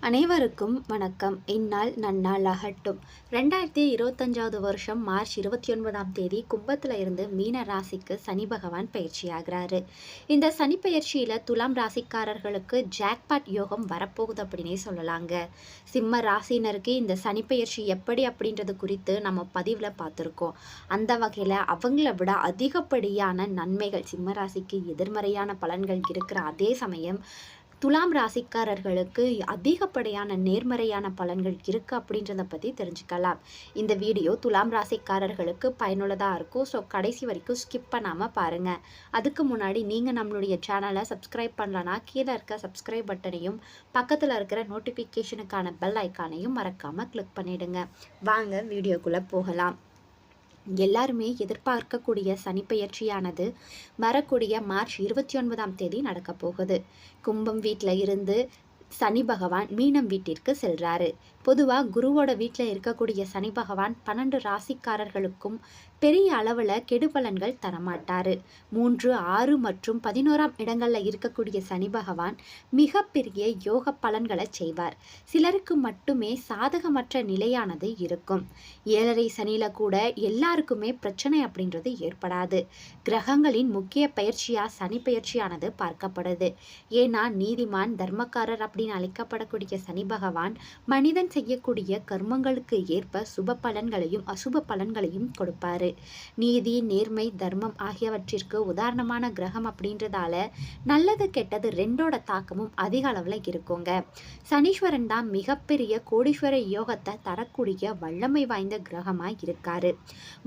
அனைவருக்கும் வணக்கம். இந்நாள் நன்னாள் ஆகட்டும் ரெண்டாயிரத்தி இருபத்தஞ்சாவது வருஷம் மார்ச் இருபத்தி ஒன்பதாம் தேதி கும்பத்தில் இருந்து மீன ராசிக்கு சனி பகவான் பயிற்சியாகிறாரு. இந்த சனி பயிற்சியில் துலாம் ராசிக்காரர்களுக்கு ஜாக்பாட் யோகம் வரப்போகுது அப்படின்னே சொல்லலாங்க. சிம்ம ராசினருக்கு இந்த சனி பயிற்சி எப்படி அப்படின்றது குறித்து நம்ம பதிவில் பார்த்துருக்கோம். அந்த வகையில் அவங்கள விட அதிகப்படியான நன்மைகள் சிம்ம ராசிக்கு எதிர்மறையான பலன்கள் இருக்கிற அதே சமயம் துலாம் ராசிக்காரர்களுக்கு அதிகப்படியான நேர்மறையான பலன்கள் இருக்குது அப்படின்றத பற்றி தெரிஞ்சுக்கலாம். இந்த வீடியோ துலாம் ராசிக்காரர்களுக்கு பயனுள்ளதாக இருக்கும் ஸோ கடைசி வரைக்கும் ஸ்கிப் பண்ணாமல் பாருங்கள் அதுக்கு முன்னாடி நீங்கள் நம்மளுடைய சேனலை சப்ஸ்கிரைப் பண்ணலன்னா கீழே இருக்க சப்ஸ்கிரைப் பட்டனையும் பக்கத்தில் இருக்கிற நோட்டிஃபிகேஷனுக்கான பெல் ஐக்கானையும் மறக்காமல் கிளிக் பண்ணிவிடுங்க வாங்க வீடியோக்குள்ளே போகலாம். எல்லாருமே எதிர்பார்க்கக்கூடிய சனிப்பெயர்ச்சியானது வரக்கூடிய மார்ச் இருபத்தி ஒன்பதாம் தேதி நடக்க போகுது. கும்பம் வீட்டில் இருந்து சனி பகவான் மீனம் வீட்டிற்கு செல்றாரு. பொதுவாக குருவோட வீட்டில் இருக்கக்கூடிய சனி பகவான் பன்னெண்டு ராசிக்காரர்களுக்கும் பெரிய அளவில் கெடுபலன்கள் தரமாட்டாரு. மூன்று ஆறு மற்றும் பதினோராம் இடங்களில் இருக்கக்கூடிய சனி பகவான் மிகப்பெரிய யோக பலன்களை செய்வார். சிலருக்கு மட்டுமே சாதகமற்ற நிலையானது இருக்கும். ஏழரை சனியில் கூட எல்லாருக்குமே பிரச்சனை அப்படின்றது ஏற்படாது. கிரகங்களின் முக்கிய பயிற்சியாக சனி பயிற்சியானது பார்க்கப்படுது. ஏன்னா நீதிமான் தர்மக்காரர் அப்படின்னு அழைக்கப்படக்கூடிய சனி பகவான் மனிதன் செய்யக்கூடிய கர்மங்களுக்கு ஏற்ப சுப பலன்களையும் அசுப பலன்களையும் கொடுப்பாரு. நீதி நேர்மை தர்மம் ஆகியவற்றிற்கு உதாரணமான கிரகம் அப்படின்றதால நல்லது கெட்டது ரெண்டோட தாக்கமும் அதிக அளவில் இருக்குங்க. சனீஸ்வரன் தான் மிகப்பெரிய கோடீஸ்வர யோகத்தை தரக்கூடிய வல்லமை வாய்ந்த கிரகமாக இருக்காரு.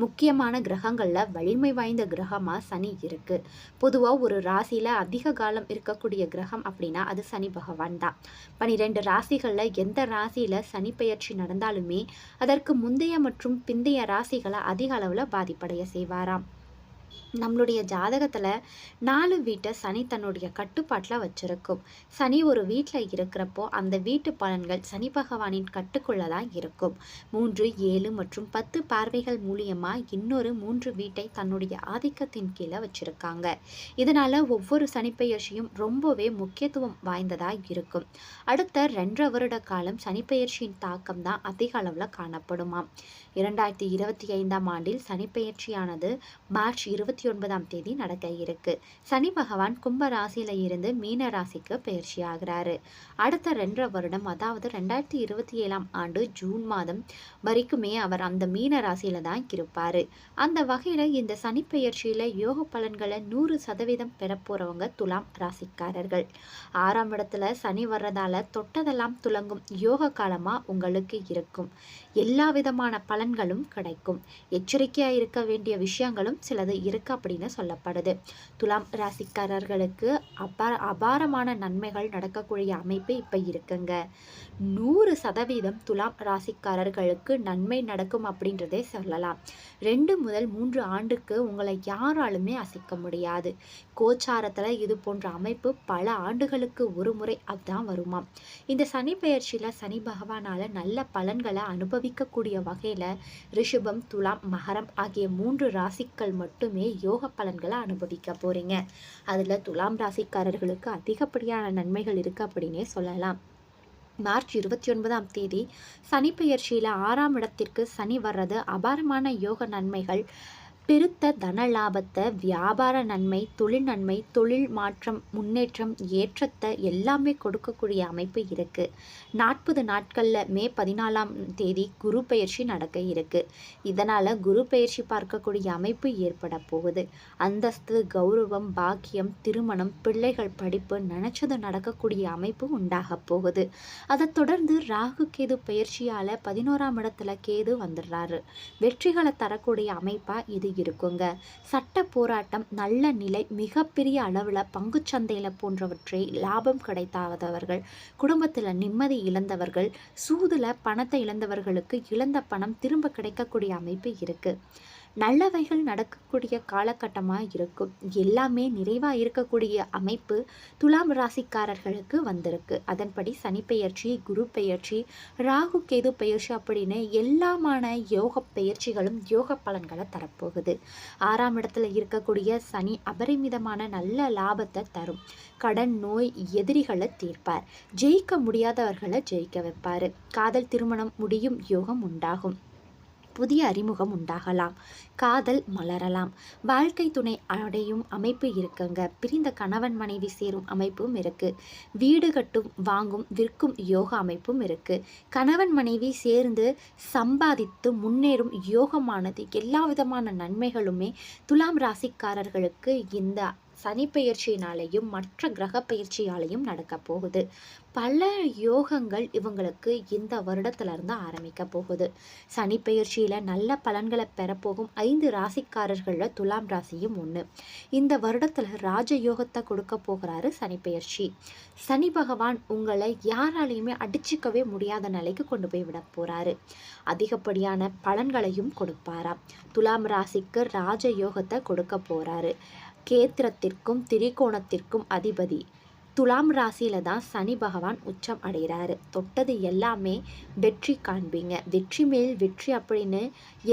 முக்கியமான கிரகங்களில் வலிமை வாய்ந்த கிரகமாக சனி இருக்கு. பொதுவாக ஒரு ராசியில் அதிக காலம் இருக்கக்கூடிய கிரகம் அப்படின்னா அது சனி பகவான் தான். பனிரெண்டு ராசிகளில் எந்த ராசியில் சனி பெயர்ச்சி நடந்தாலுமே அதற்கு முந்தைய மற்றும் பிந்தைய ராசிகளை அதிக அளவில் பாதிப்படைய செய்வாராம். நம்மளுடைய ஜாதகத்தில் நாலு வீட்டை சனி தன்னுடைய கட்டுப்பாட்டில் வச்சுருக்கும். சனி ஒரு வீட்டில் இருக்கிறப்போ அந்த வீட்டு பலன்கள் சனி பகவானின் கட்டுக்குள்ளே தான் இருக்கும். மூன்று ஏழு மற்றும் பத்து பார்வைகள் மூலியமாக இன்னொரு மூன்று வீட்டை தன்னுடைய ஆதிக்கத்தின் கீழே வச்சுருக்காங்க. இதனால் ஒவ்வொரு சனிப்பெயர்ச்சியும் ரொம்பவே முக்கியத்துவம் வாய்ந்ததாக இருக்கும். அடுத்த ரெண்டரை வருட காலம் சனிப்பெயர்ச்சியின் தாக்கம் தான் அதிக அளவில் காணப்படுமாம். இரண்டாயிரத்தி இருபத்தி ஐந்தாம் ஆண்டில் சனிப்பெயர்ச்சியானது மார்ச் இருபத்தி இருபத்தி ஒன்பதாம் தேதி நடக்க இருக்கு. சனி பகவான் கும்ப ராசியில இருந்து மீன ராசிக்கு பயிற்சி ஆகிறாரு. அடுத்த ரெண்டரை வருடம் அதாவது ரெண்டாயிரத்தி இருபத்தி ஏழாம் ஆண்டு ஜூன் மாதம் வரைக்குமே அவர் அந்த மீன ராசியில தான் இருப்பாரு. அந்த வகையில இந்த சனி பயிற்சியில யோக பலன்களை நூறு சதவீதம் பெற போறவங்க துலாம் ராசிக்காரர்கள். ஆறாம் இடத்துல சனி வர்றதால தொட்டதெல்லாம் துலங்கும் யோக காலமா உங்களுக்கு இருக்கும். எல்லா விதமான பலன்களும் கிடைக்கும். எச்சரிக்கையாக இருக்க வேண்டிய விஷயங்களும் சிலது இருக்கு அப்படின்னு சொல்லப்படுது. துலாம் ராசிக்காரர்களுக்கு அபார அபாரமான நன்மைகள் நடக்கக்கூடிய அமைப்பு இப்போ இருக்குங்க. நூறு சதவீதம் துலாம் ராசிக்காரர்களுக்கு நன்மை நடக்கும் அப்படின்றதே சொல்லலாம். ரெண்டு முதல் மூன்று ஆண்டுக்கு உங்களை யாராலுமே அசைக்க முடியாது. கோச்சாரத்தில் இது போன்ற அமைப்பு பல ஆண்டுகளுக்கு ஒரு முறை அதுதான் வருமாம். இந்த சனி பெயர்ச்சியில் சனி பகவானால் நல்ல பலன்களை அனுபவிக்கக்கூடிய வகையில் ரிஷபம் துலாம் மகரம் ஆகிய மூன்று ராசிக்கள் மட்டுமே யோக பலன்களை அனுபவிக்க போகிறீங்க அதில் துலாம் ராசிக்காரர்களுக்கு அதிகப்படியான நன்மைகள் இருக்குது அப்படின்னே சொல்லலாம். மார்ச் இருபத்தி ஒன்பதாம் தேதி சனி பெயர்ச்சியில் ஆறாம் இடத்திற்கு சனி வர்றது அபாரமான யோக நன்மைகள். பெருத்த தன லாபத்தை வியாபார நன்மை தொழில் நன்மை தொழில் மாற்றம் முன்னேற்றம் ஏற்றத்தை எல்லாமே கொடுக்கக்கூடிய அமைப்பு இருக்குது நாற்பது நாட்களில் மே பதினாலாம் தேதி குரு பயிற்சி நடக்க இருக்குது இதனால் குரு பயிற்சி பார்க்கக்கூடிய அமைப்பு ஏற்பட போகுது. அந்தஸ்து கௌரவம் பாக்கியம் திருமணம் பிள்ளைகள் படிப்பு நினச்சது நடக்கக்கூடிய அமைப்பு உண்டாக போகுது. அதை தொடர்ந்து ராகு கேது பயிற்சியால் பதினோராம் இடத்துல கேது வந்துடுறாரு. வெற்றிகளை தரக்கூடிய அமைப்பாக இது இருக்குங்க. சட்ட போராட்டம் நல்ல நிலை மிகப்பெரிய அளவில் பங்குச்சந்தையில் போன்றவற்றை லாபம் கிடைத்தாதவர்கள் குடும்பத்தில் நிம்மதி இழந்தவர்கள் சூதில் பணத்தை இழந்தவர்களுக்கு இழந்த பணம் திரும்ப கிடைக்கக்கூடிய அமைப்பு இருக்குது நல்லவைகள் நடக்கக்கூடிய காலகட்டமாக இருக்கும். எல்லாமே நிறைவாக இருக்கக்கூடிய அமைப்பு துலாம் ராசிக்காரர்களுக்கு வந்திருக்கு. அதன்படி சனி பெயர்ச்சி குரு பெயர்ச்சி ராகு கேது பெயர்ச்சி அப்படின்னு எல்லாமான யோக பெயர்ச்சிகளும் யோக பலன்களை தரப்போகுது. ஆறாம் இடத்துல இருக்கக்கூடிய சனி அபரிமிதமான நல்ல லாபத்தை தரும். கடன் நோய் எதிரிகளை தீர்ப்பார். ஜெயிக்க முடியாதவர்களை ஜெயிக்க வைப்பார். காதல் திருமணம் முடியும் யோகம் உண்டாகும். புதிய அறிமுகம் உண்டாகலாம். காதல் மலரலாம். வாழ்க்கை துணை அடையும் அமைப்பு இருக்குங்க. பிரிந்த கணவன் மனைவி சேரும் அமைப்பும் இருக்குது வீடு கட்டும் வாங்கும் விற்கும் யோக அமைப்பும் இருக்குது கணவன் மனைவி சேர்ந்து சம்பாதித்து முன்னேறும் யோகமானது எல்லா விதமான நன்மைகளுமே துலாம் ராசிக்காரர்களுக்கு இந்த சனி பெயர்ச்சியினாலேயும் மற்ற கிரக பயிற்சியாலையும் நடக்க போகுது. பல யோகங்கள் இவங்களுக்கு இந்த வருடத்திலிருந்து ஆரம்பிக்க போகுது. சனி பெயர்ச்சியில நல்ல பலன்களை பெறப்போகும் ஐந்து ராசிக்காரர்களில் துலாம் ராசியும் ஒன்று இந்த வருடத்தில் ராஜ யோகத்தை கொடுக்க போகிறாரு சனி பெயர்ச்சி சனி பகவான் உங்களை யாராலையுமே அடிச்சுக்கவே முடியாத நிலைக்கு கொண்டு போய் விட போகிறாரு அதிகப்படியான பலன்களையும் கொடுப்பாராம். துலாம் ராசிக்கு ராஜ யோகத்தை கொடுக்க போகிறாரு கேத்திரத்திற்கும் திரிகோணத்திற்கும் அதிபதி. துலாம் ராசியில் தான் சனி பகவான் உச்சம் அடைகிறாரு. தொட்டது எல்லாமே வெற்றி காண்பீங்க. வெற்றி மேல் வெற்றி அப்படின்னு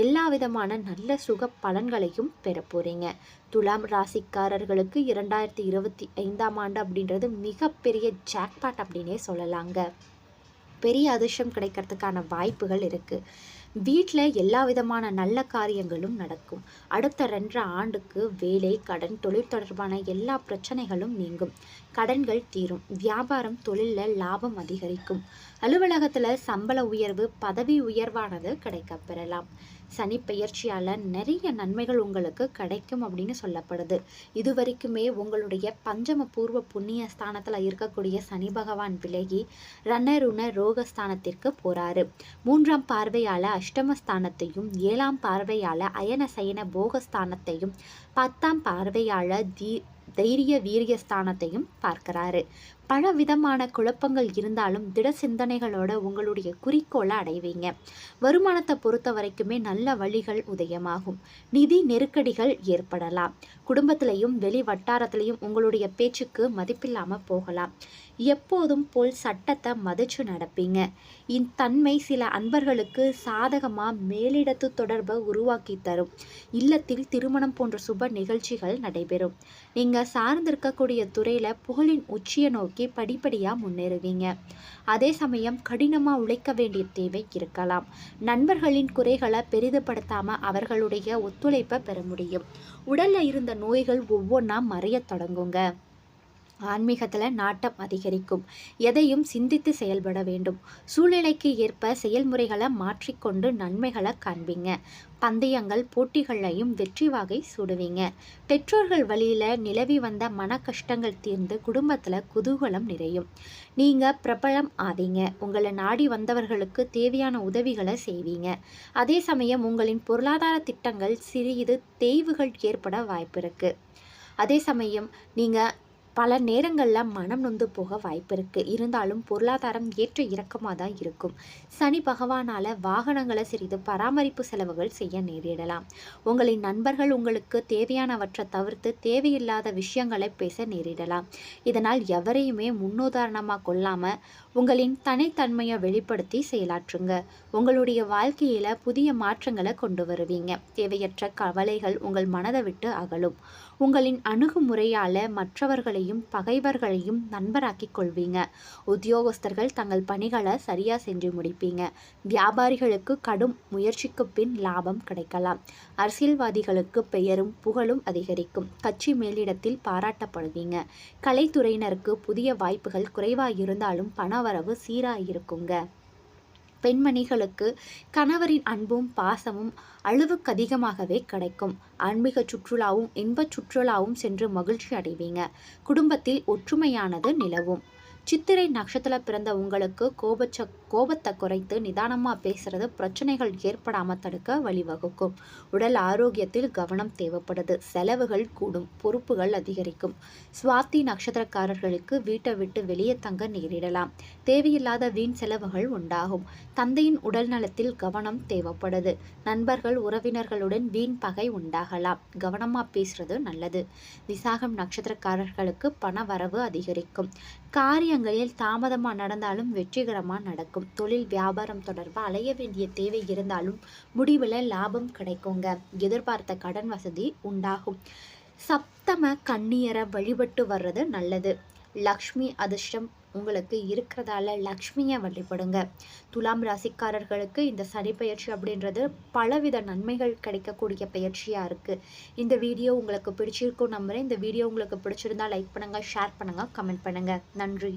எல்லா விதமான நல்ல சுக பலன்களையும் பெற போகிறீங்க துலாம் ராசிக்காரர்களுக்கு இரண்டாயிரத்தி இருபத்தி ஐந்தாம் ஆண்டு அப்படின்றது மிகப்பெரிய ஜாக்பாட் அப்படின்னே சொல்லலாங்க. பெரிய அதிர்ஷ்டம் கிடைக்கிறதுக்கான வாய்ப்புகள் இருக்குது வீட்டில் எல்லா விதமான நல்ல காரியங்களும் நடக்கும். அடுத்த ரெண்டரை ஆண்டுக்கு வேலை கடன் தொழில் தொடர்பான எல்லா பிரச்சனைகளும் நீங்கும். கடன்கள் தீரும். வியாபாரம் தொழிலில் லாபம் அதிகரிக்கும். அலுவலகத்தில் சம்பள உயர்வு பதவி உயர்வானது கிடைக்க பெறலாம் சனி பெயர்ச்சியால் நிறைய நன்மைகள் உங்களுக்கு கிடைக்கும் அப்படின்னு சொல்லப்படுது. இது வரைக்குமே உங்களுடைய பஞ்சம பூர்வ புண்ணிய ஸ்தானத்தில் இருக்கக்கூடிய சனி பகவான் விலகி ரணருண ரோகஸ்தானத்திற்கு போகிறாரு மூன்றாம் பார்வையால் அஷ்டமஸ்தானத்தையும் ஏழாம் பார்வையால் அயன சயன போகஸ்தானத்தையும் பத்தாம் பார்வையால் தீ தைரிய வீரியஸ்தானத்தையும் பார்க்கிறாரு. பல விதமான குழப்பங்கள் இருந்தாலும் திட சிந்தனைகளோட உங்களுடைய குறிக்கோளை அடைவீங்க. வருமானத்தை பொறுத்த வரைக்குமே நல்ல வழிகள் உதயமாகும். நிதி நெருக்கடிகள் ஏற்படலாம். குடும்பத்திலையும் வெளி வட்டாரத்திலையும் உங்களுடைய பேச்சுக்கு மதிப்பில்லாமல் போகலாம். எப்போதும் போல் சட்டத்தை மதிச்சு நடப்பீங்க. இத்தன்மை சில அன்பர்களுக்கு சாதகமாக மேலிடத்து தொடர்பை உருவாக்கி தரும். இல்லத்தில் திருமணம் போன்ற சுப நிகழ்ச்சிகள் நடைபெறும். நீங்கள் சார்ந்திருக்கக்கூடிய துறையில் புகழின் உச்சியை நோக்கி படிப்படியாக முன்னேறுவீங்க. அதே சமயம் கடினமாக உழைக்க வேண்டிய தேவை இருக்கலாம். நண்பர்களின் குறைகளை பெரிதுபடுத்தாமல் அவர்களுடைய ஒத்துழைப்பை பெற முடியும். உடலில் இருந்த நோய்கள் ஒவ்வொன்றா மறைய தொடங்குங்க. ஆன்மீகத்தில் நாட்டம் அதிகரிக்கும். எதையும் சிந்தித்து செயல்பட வேண்டும். சூழ்நிலைக்கு ஏற்ப செயல்முறைகளை மாற்றிக்கொண்டு நன்மைகளை காண்பீங்க. பந்தயங்கள் போட்டிகளையும் வெற்றி வாகை சுடுவீங்க. பெற்றோர்கள் வழியில் நிலவி வந்த மன கஷ்டங்கள் தீர்ந்து குடும்பத்தில் குதூகலம் நிறையும். நீங்கள் பிரபலம் ஆவீங்க. உங்களை நாடி வந்தவர்களுக்கு தேவையான உதவிகளை செய்வீங்க. அதே சமயம் உங்களின் பொருளாதார திட்டங்கள் சிறிது தேய்வுகள் ஏற்பட வாய்ப்பு இருக்குது அதே சமயம் நீங்கள் பல நேரங்களில் மனம் நொந்து போக வாய்ப்பு இருக்குது இருந்தாலும் பொருளாதாரம் ஏற்ற இறக்கமாக தான் இருக்கும். சனி பகவானால் வாகனங்களை சிறிது பராமரிப்பு செலவுகள் செய்ய நேரிடலாம். உங்களின் நண்பர்கள் உங்களுக்கு தேவையானவற்றை தவிர்த்து தேவையில்லாத விஷயங்களை பேச நேரிடலாம். இதனால் எவரையுமே முன்னுதாரணமாக கொள்ளாமல் உங்களின் தனித்தன்மையை வெளிப்படுத்தி செயலாற்றுங்க. உங்களுடைய வாழ்க்கையில் புதிய மாற்றங்களை கொண்டு வருவீங்க. தேவையற்ற கவலைகள் உங்கள் மனதை விட்டு அகலும். உங்களின் அணுகுமுறையால் மற்றவர்களையும் பகைவர்களையும் நண்பராக்கிக் கொள்வீங்க. உத்தியோகஸ்தர்கள் தங்கள் பணிகளை சரியாக செஞ்சு முடிப்பீங்க. வியாபாரிகளுக்கு கடும் முயற்சிக்கு பின் லாபம் கிடைக்கலாம். அரசியல்வாதிகளுக்கு பெயரும் புகழும் அதிகரிக்கும். கட்சி மேலிடத்தில் பாராட்டப்படுவீங்க. கலைத்துறையினருக்கு புதிய வாய்ப்புகள் குறைவாக இருந்தாலும் பணவரவு சீராக இருக்குங்க. பெண்மணிகளுக்கு கணவரின் அன்பும் பாசமும் அளவுக்கு அதிகமாகவே கிடைக்கும். ஆன்மீக சுற்றுலாவும் இன்பச் சுற்றுலாவும் சென்று மகிழ்ச்சி அடைவீங்க. குடும்பத்தில் ஒற்றுமையானது நிலவும். சித்திரை நட்சத்திரத்தில் பிறந்த உங்களுக்கு கோபச்ச கோபத்தை குறைத்து நிதானமாக பேசுறது பிரச்சனைகள் ஏற்படாமல் தடுக்க வழிவகுக்கும். உடல் ஆரோக்கியத்தில் கவனம் தேவைப்படுது. செலவுகள் கூடும். பொறுப்புகள் அதிகரிக்கும். சுவாத்தி நட்சத்திரக்காரர்களுக்கு வீட்டை விட்டு வெளியே தங்க நேரிடலாம். தேவையில்லாத வீண் செலவுகள் உண்டாகும். தந்தையின் உடல் நலத்தில் கவனம் தேவைப்படுது. நண்பர்கள் உறவினர்களுடன் வீண் பகை உண்டாகலாம். கவனமா பேசுறது நல்லது. விசாகம் நட்சத்திரக்காரர்களுக்கு பண வரவு அதிகரிக்கும். காரியங்களில் தாமதமா நடந்தாலும் வெற்றிகரமா நடக்கும். தொழில் வியாபாரம் தொடர்பாக அலைய வேண்டிய தேவை இருந்தாலும் முடிவில் லாபம் கிடைக்குங்க. எதிர்பார்த்த கடன் வசதி உண்டாகும். சப்தம கண்ணியரை வழிபட்டு வர்றது நல்லது. லக்ஷ்மி அதிர்ஷ்டம் உங்களுக்கு இருக்கிறதால லக்ஷ்மியை வழிபடுங்க. துலாம் ராசிக்காரர்களுக்கு இந்த சனி பயிற்சி அப்படின்றது பலவித நன்மைகள் கிடைக்கக்கூடிய பயிற்சியாக இருக்குது இந்த வீடியோ உங்களுக்கு பிடிச்சிருக்கும் நம்புகிறேன் இந்த வீடியோ உங்களுக்கு பிடிச்சிருந்தா லைக் பண்ணுங்கள் ஷேர் பண்ணுங்கள் கமெண்ட் பண்ணுங்கள் நன்றி.